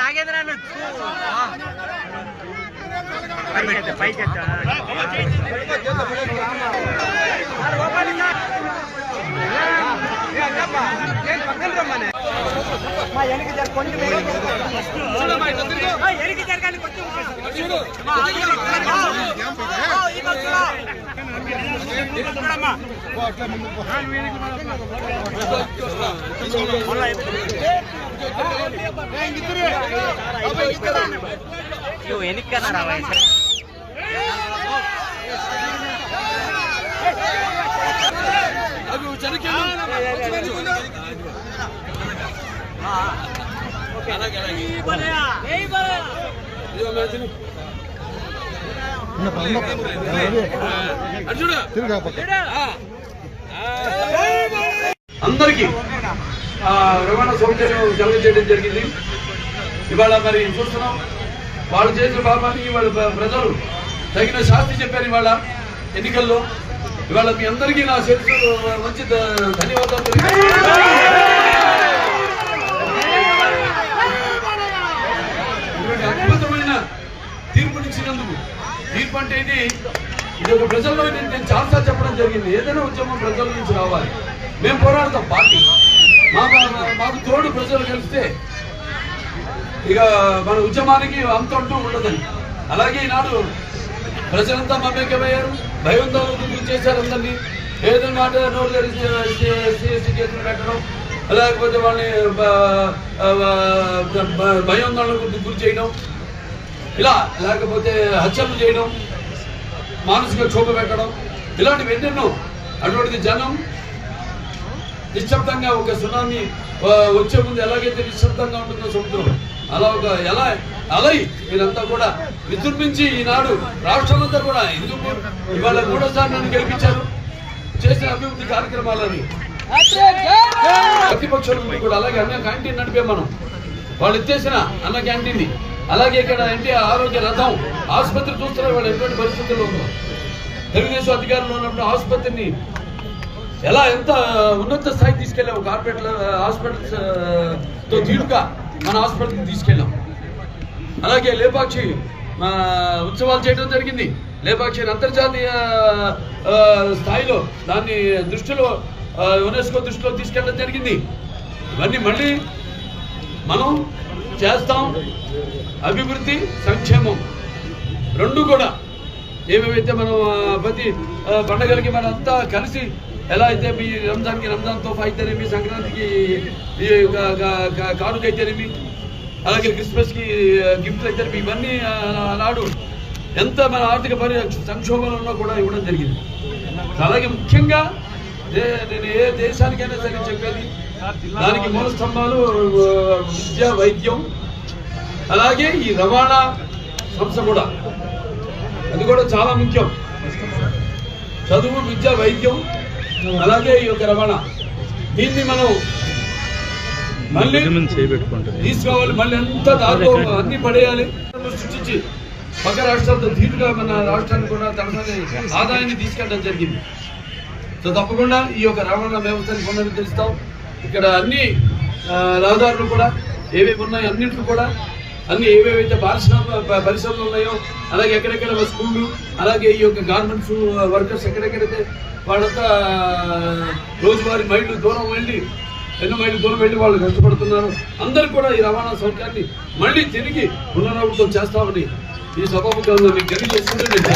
ನಾಗೇಂದ್ರನು ಪೈಕೆ ಎನಿಕೆ ಜರಗಾನಿ ಕೊಟ್ಟು చూడమ్మా. నువ్వు వెనక్కన్నారా వయసు అందరికీ రవాణా సౌకర్యం కలిగించడం జరిగింది. ఇవాళ మరి చూస్తున్నాం. వాళ్ళు చేసిన పాపానికి ఇవాళ ప్రజలు తగిన శాస్తి చెప్పారు ఇవాళ ఎన్నికల్లో. ఇవాళ మీ అందరికీ నా శిరస్సు మంచి ధన్యవాదాలు తీర్పు అంటే ఇది ఇది ఒక ప్రజల్లో నేను చాలాసార్లు చెప్పడం జరిగింది. ఏదైనా ఉద్యమం ప్రజల నుంచి రావాలి. మేము పోరాడతాం పార్టీ. మా మాకు తోడు ప్రజలు కలిస్తే ఇక మన ఉద్యమానికి అంత అంటూ ఉండదని. అలాగే ఈనాడు ప్రజలంతా మమేకమయ్యారు. భయోందోళన చేశారు అందరినీ. ఏదో మాట నోరు తెరిచి సిఎస్సీ కేసులు పెట్టడం లేకపోతే వాళ్ళని భయోందోళనకు గురి చేయడం ఇలా లేకపోతే హత్యలు చేయడం మానసిక క్షోభ పెట్టడం ఇలాంటివి ఎన్నెన్నో అటువంటిది జనం నిశ్శబ్దంగా ఒక సునామీ వచ్చే ముందు ఎలాగైతే నిశ్శబ్దంగా ఉంటుందో సముద్రం అలా ఒక ఎలా అలై మీరంతా కూడా విజృంభించి ఈనాడు రాష్ట్రమంతా కూడా ఎందుకు ఇవాళ మూడోసారి నన్ను గెలిపించారు చేసిన అభివృద్ధి కార్యక్రమాలని ప్రతిపక్షాల కూడా అలాగే అన్న క్యాంటీన్ నడిపే మనం. వాళ్ళు ఇచ్చేసిన అన్న క్యాంటీన్ అలాగే ఇక్కడ ఏంటి ఆరోగ్య రథం ఆసుపత్రి చూస్తున్నారు వాళ్ళు ఎటువంటి పరిస్థితుల్లో తెలుగుదేశం అధికారంలో ఉన్నప్పుడు ఆసుపత్రిని ఎలా ఎంత ఉన్నత స్థాయికి తీసుకెళ్ళాము కార్పొరేట్ హాస్పిటల్స్తో తీరుగా మన హాస్పిటల్కి తీసుకెళ్ళాం. అలాగే లేపాక్షి ఉత్సవాలు చేయడం జరిగింది. లేపాక్షి అంతర్జాతీయ స్థాయిలో దాన్ని దృష్టిలో యునెస్కో దృష్టిలో తీసుకెళ్ళడం జరిగింది. ఇవన్నీ మళ్ళీ మనం చేస్తాం. అభివృద్ధి సంక్షేమం. రెండు కూడా. ఏమేమైతే మనం ప్రతి పండగలకి మన అంతా కలిసి ఎలా అయితే మీ రంజాన్కి రంజాన్ తోఫా అయితేనేమి సంక్రాంతికి ఈ కానుక అయితేనేమి అలాగే క్రిస్మస్కి గిఫ్ట్లు అయితేనేమి ఇవన్నీ నాడు ఎంత మన ఆర్థిక పరి సంక్షోభంలో ఉన్నా కూడా ఇవ్వడం జరిగింది. అలాగే ముఖ్యంగా నేను ఏ దేశానికైనా సరే చెప్పేది దానికి మూల స్తంభాలు విద్య వైద్యం అలాగే ఈ రవాణా సంస్థ కూడా. అది కూడా చాలా ముఖ్యం. చదువు విద్య వైద్యం అలాగే ఈ యొక్క రవాణా. దీన్ని మనం మళ్ళీ తీసుకోవాలి. మళ్ళీ ఎంత దాంట్లో అన్ని పడేయాలి. సృష్టించి పక్క రాష్ట్రాలతో ధీటుగా మన రాష్ట్రాన్ని కూడా తనసరి ఆదాయాన్ని తీసుకెళ్ళడం జరిగింది. సో తప్పకుండా ఈ యొక్క రవాణా వ్యవస్థని పునరుద్ధరిస్తాం. ఇక్కడ అన్ని రహదారులు కూడా ఏవేవి ఉన్నాయో అన్నింటికి కూడా అన్ని ఏవేవైతే పారిశ్రామిక పరిశ్రమలు ఉన్నాయో అలాగే ఎక్కడెక్కడ స్కూళ్ళు అలాగే ఈ యొక్క గార్మెంట్స్ వర్కర్స్ ఎక్కడెక్కడైతే వాళ్ళంతా రోజువారీ మైళ్ళు దూరం వెళ్ళి ఎన్నో మైళ్ళు దూరం వెళ్ళి వాళ్ళు కష్టపడుతున్నారు. అందరూ కూడా ఈ రవాణా సౌకర్యాన్ని మళ్ళీ తిరిగి పునరావృతం చేస్తామని ఈ సభాముఖంగా మీకు తెలియజేసుకుంటూ నేను